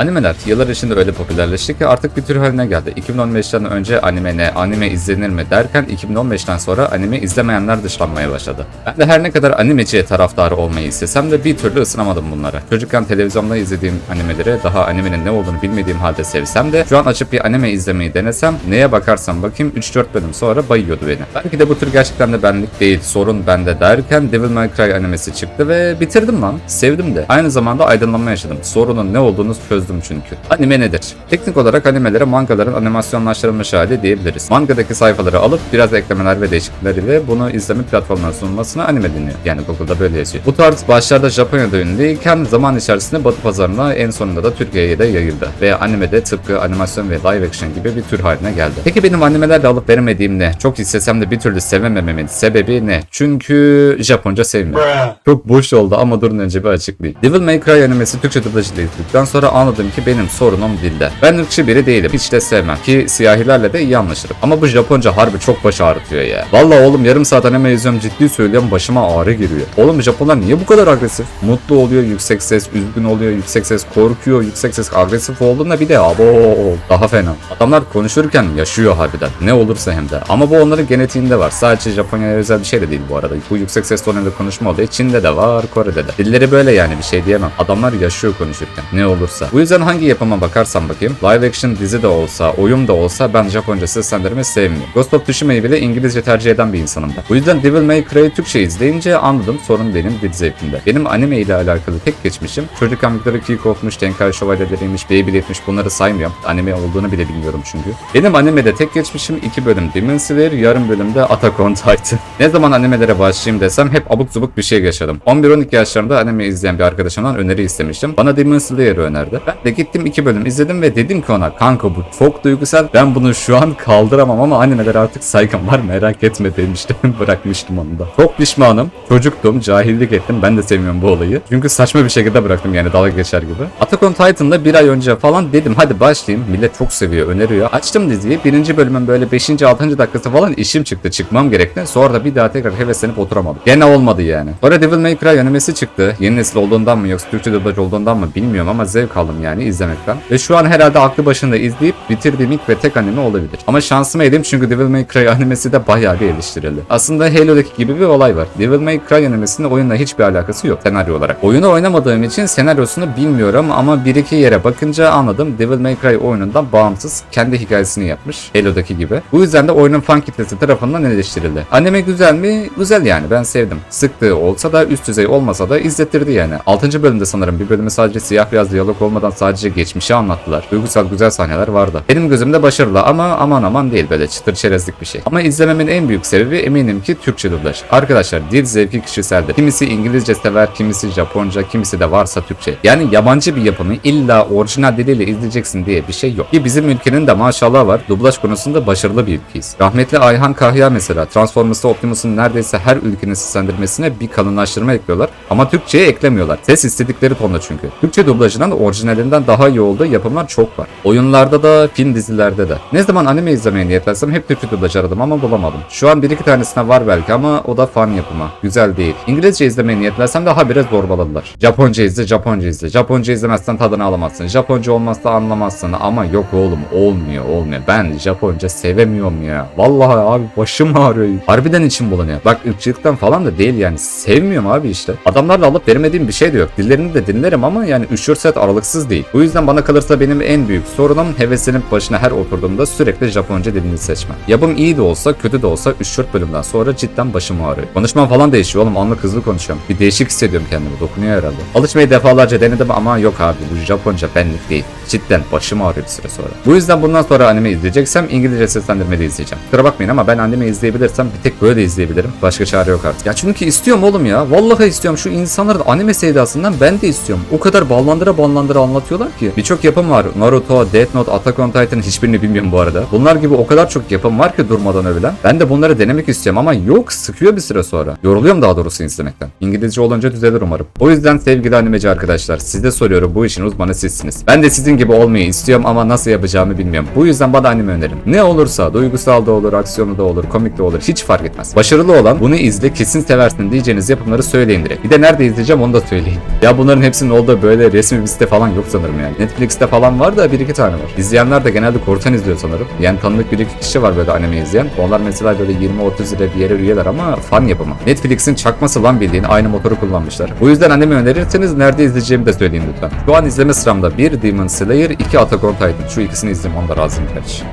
Animeler yıllar içinde öyle popülerleşti ki artık bir tür haline geldi. 2015'ten önce anime ne, anime izlenir mi derken 2015'ten sonra anime izlemeyenler dışlanmaya başladı. Ben de her ne kadar animeci taraftarı olmayı istesem de bir türlü ısınamadım bunlara. Çocukken televizyonda izlediğim animeleri daha animenin ne olduğunu bilmediğim halde sevsem de şu an açıp bir anime izlemeyi denesem neye bakarsam bakayım 3-4 bölüm sonra bayıyordu beni. Belki de bu tür gerçekten de benlik değil, sorun bende derken Devil May Cry animesi çıktı ve bitirdim lan. Sevdim de. Aynı zamanda aydınlanma yaşadım. Sorunun ne olduğunu çözdüm çünkü. Anime nedir? Teknik olarak animelere mangaların animasyonlaştırılmış hali diyebiliriz. Mangadaki sayfaları alıp biraz eklemeler ve değişiklikler ile bunu izleme platformlarına sunulmasına anime deniyor. Yani Google'da böyle yazıyor. Bu tarz başlarda Japonya'da ünlüyken zaman içerisinde Batı pazarına en sonunda da Türkiye'ye de yayıldı. Ve animede tıpkı animasyon ve live action gibi bir tür haline geldi. Peki benim animelerle alıp veremediğim ne? Çok istesem de bir türlü sevemememin sebebi ne? Çünkü Japonca sevmiyorum. Çok boş oldu ama durun önce bir açıklayayım. Devil May Cry animesi Türkçe dublajıyla izledikten sonra anladım ki benim sorunum dilde. Ben ırkçı biri değilim. Hiç de sevmem. Ki siyahilerle de iyi anlaşırım. Ama bu Japonca harbi çok baş ağrıtıyor ya. Valla oğlum yarım saat anime izliyorum ciddi söylüyorum başıma ağrı giriyor. Oğlum Japonlar niye bu kadar agresif? Mutlu oluyor yüksek ses, üzgün oluyor yüksek ses, korkuyor yüksek ses, agresif olduğunda bir de abo daha fena. Adamlar konuşurken yaşıyor harbiden. Ne olursa hem de. Ama bu onların genetiğinde var. Sadece Japonya'ya özel bir şey de değil bu arada. Bu yüksek ses tonuyla konuşma olayı Çin'de de var, Kore'de de. Dilleri böyle yani bir şey diyemem. Adamlar yaşıyor konuşurken. Ne olursa. Bu yüzden hangi yapıma bakarsam bakayım. Live action dizi de olsa, oyun da olsa ben Japonca seslendirme sevmiyorum. Ghost of Tsushima'yı bile İngilizce tercih eden bir insanım ben. Bu yüzden Devil May Cry'ı Türkçe izleyince anladım sorun benim dil zevkimde. Benim anime ile alakalı tek geçmişim çocukken miktarı Kiko'fmuş, Tenkai Şövalyeleriymiş, Beyblade'miş bunları saymıyorum. Anime olduğunu bile bilmiyorum çünkü. Benim animede tek geçmişim iki bölüm Demon Slayer, yarım bölümde Attack on Titan. ne zaman animelere başlayayım desem hep abuk subuk bir şey yaşadım. 11-12 yaşlarında anime izleyen bir arkadaşımdan öneri istemiştim. Bana Demon Slayer'ı önerdi. Ben de gittim iki bölüm izledim ve dedim ki ona kanka bu çok duygusal. Ben bunu şu an kaldıramam ama animeler artık saygım var merak etme demiştim. Bırakmıştım onu da. Çok pişmanım. Çocuktum, cahillik ettim. Ben de sevmiyorum bu olayı. Çünkü saçma bir şekilde bıraktım yani dalga geçer gibi. Attack on Titan'da bir ay önce falan dedim hadi başlayayım. Millet çok seviyor, öneriyor. Açtım diziyi. Birinci bölümün böyle 5. 6. dakikası falan işim çıktı. Çıkmam gerekti. Sonra da bir daha tekrar heveslenip oturamadım. Gene olmadı yani. Sonra Devil May Cry animesi çıktı. Yeni nesil olduğundan mı yoksa Türkçe dublaj olduğundan mı bilmiyorum ama zevk aldım yani izlemekten. Ve şu an herhalde aklı başında izleyip bitirdiğim ilk ve tek anime olabilir. Ama şansıma yedim çünkü Devil May Cry animesi de bayağı bir eleştirildi. Aslında Halo'daki gibi bir olay var. Devil May Cry animesinin oyunla hiçbir alakası yok senaryo olarak. Oyunu oynamadığım için senaryosunu bilmiyorum ama bir iki yere bakınca anladım Devil May Cry oyunundan bağımsız kendi hikayesini yapmış. Halo'daki gibi. Bu yüzden de oyunun fan kitlesi tarafından eleştirildi. Anime güzel mi? Güzel yani ben sevdim. Sıktığı olsa da üst düzey olmasa da izlettirdi yani. 6. bölümde sanırım bir bölümü sadece siyah beyaz diyalog olmadan sadece geçmişi anlattılar. Duygusal güzel sahneler vardı. Benim gözümde başarılı ama aman aman değil böyle çıtır çerezlik bir şey. Ama izlememin en büyük sebebi eminim ki Türkçe dublaj. Arkadaşlar dil zevki kişiseldir. Kimisi İngilizce sever, kimisi Japonca, kimisi de varsa Türkçe. Yani yabancı bir yapımı illa orijinal diliyle izleyeceksin diye bir şey yok. Ki bizim ülkenin de maşallah var. Dublaj konusunda başarılı bir ülkeyiz. Rahmetli Ayhan Kahya mesela Transformers'ta Optimus'un neredeyse her ülkenin seslendirmesine bir kalınlaştırma ekliyorlar. Ama Türkçe'ye eklemiyorlar. Ses istedikleri tonda çünkü. Türkçe dublajından orijinalinden daha iyi olduğu yapımlar çok var. Oyunlarda da, film dizilerde de. Ne zaman anime izlemeye niyetlensem hep Türkçe dublaj aradım ama bulamadım. Şu an bir iki tanesine var belki ama o da fan yapımı. Güzel değil. İngilizce izlemeye niyetlensem de habire zorbaladılar. Japonca izle, Japonca izle. Japonca izlemezsen tadını alamazsın. Japonca olmazsa anlamazsın ama yok oğlum olmuyor olmuyor. Ben Japonca sevemiyorum ya. Vallahi abi başım ağrıyor. Harbiden içim bulanıyor. Bak ırkçılıktan falan da değil yani. Sevmiyorum abi işte. Adamlarla alıp veremediğim bir şey de yok. Dillerini de dinlerim ama yani 3-4 saat aralıksız değil. Bu yüzden bana kalırsa benim en büyük sorunum heveslenip başına her oturduğumda sürekli Japonca dilini seçmem. Yapım iyi de olsa kötü de olsa 3-4 bölümden sonra cidden başım ağrıyor. Konuşmam falan değişiyor oğlum anlık hızlı konuşuyorum. Bir değişik hissediyorum kendimi dokunuyor herhalde. Alışmayı defalarca denedim ama yok abi bu Japonca benlik değil. Cidden başım ağrıyor bir süre sonra. Bu yüzden bundan sonra anime izleyeceksem İngilizce seslendirme de izleyeceğim. Kusura bakmayın ama ben anime izleyebilirsem bir tek böyle izleyebilirim. Başka çare yok artık. Ya çünkü istiyorum oğlum ya. Vallahi istiyorum. Şu insanların anime sevdasından ben de istiyorum. O kadar ballandıra ballandıra anlatıyorlar ki. Birçok yapım var. Naruto, Death Note, Attack on Titan hiçbirini bilmiyorum bu arada. Bunlar gibi o kadar çok yapım var ki durmadan övülen. Ben de bunları denemek istiyorum ama yok sıkıyor bir süre sonra. Yoruluyorum daha doğrusu izlemekten. İngilizce olunca düzelir umarım. O yüzden sevgili animeci arkadaşlar size soruyorum bu işin uzmanı sizsiniz. Ben de sizin gibi olmayı istiyorum ama nasıl yapacağımı bilmiyorum. Bu yüzden bana anime önerin. Ne olursa duygusal da olur, aksiyonu da olur, komik de olur hiç fark etmez. Başarılı olan bunu izle kesin seversin diyeceğiniz yapımları söyleyin direkt. Bir de nerede izleyeceğim onu da söyleyin. Ya bunların hepsinin olduğu böyle resmi bir site falan yok sanırım yani. Netflix'te falan var da bir iki tane var. İzleyenler de genelde korsan izliyor sanırım. Yani tanıdık bir iki kişi var böyle anime izleyen. Onlar mesela böyle 20-30 lira bir yere üyeler ama fan yapımı. Netflix'in çakması lan bildiğin aynı motoru kullanmışlar. Bu yüzden anime önerirseniz nerede izleyeceğimi de söyleyin lütfen. Şu an izleme sıramda bir Demon Slayer, iki Attack on Titan. Şu ikisini izleyeyim onda razıyım kardeşim.